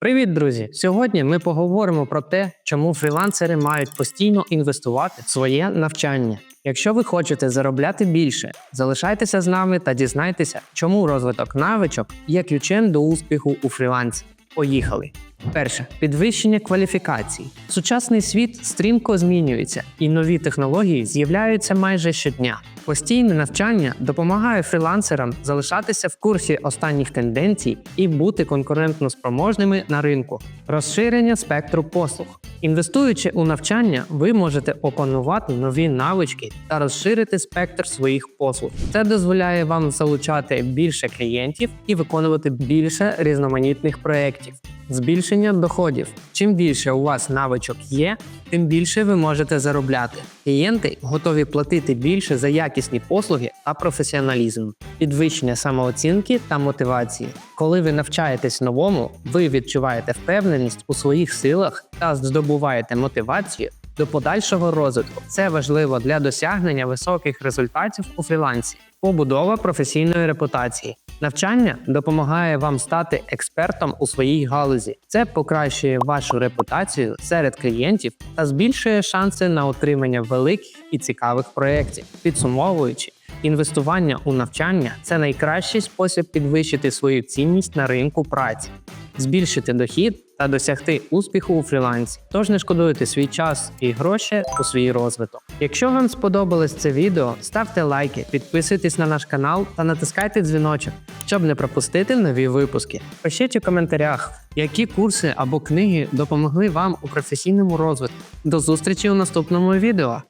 Привіт, друзі! Сьогодні ми поговоримо про те, чому фрілансери мають постійно інвестувати в своє навчання. Якщо ви хочете заробляти більше, залишайтеся з нами та дізнайтеся, чому розвиток навичок є ключем до успіху у фрілансі. Поїхали! Перше підвищення кваліфікацій. Сучасний світ стрімко змінюється, і нові технології з'являються майже щодня. Постійне навчання допомагає фрілансерам залишатися в курсі останніх тенденцій і бути конкурентно спроможними на ринку. Розширення спектру послуг. Інвестуючи у навчання, ви можете опанувати нові навички та розширити спектр своїх послуг. Це дозволяє вам залучати більше клієнтів і виконувати більше різноманітних проєктів. Збільшення доходів. Чим більше у вас навичок є, тим більше ви можете заробляти. Клієнти готові платити більше за якісні послуги та професіоналізм, підвищення самооцінки та мотивації. Коли ви навчаєтесь новому, ви відчуваєте впевненість у своїх силах та здобуваєте мотивацію до подальшого розвитку. Це важливо для досягнення високих результатів у фрілансі. Побудова професійної репутації. Навчання допомагає вам стати експертом у своїй галузі. Це покращує вашу репутацію серед клієнтів та збільшує шанси на отримання великих і цікавих проєктів. Підсумовуючи, інвестування у навчання це найкращий спосіб підвищити свою цінність на ринку праці, збільшити дохід та досягти успіху у фрілансі. Тож не шкодуйте свій час і гроші у свій розвиток. Якщо вам сподобалось це відео, ставте лайки, підписуйтесь на наш канал та натискайте дзвіночок, щоб не пропустити нові випуски. Пишіть у коментарях, які курси або книги допомогли вам у професійному розвитку. До зустрічі у наступному відео.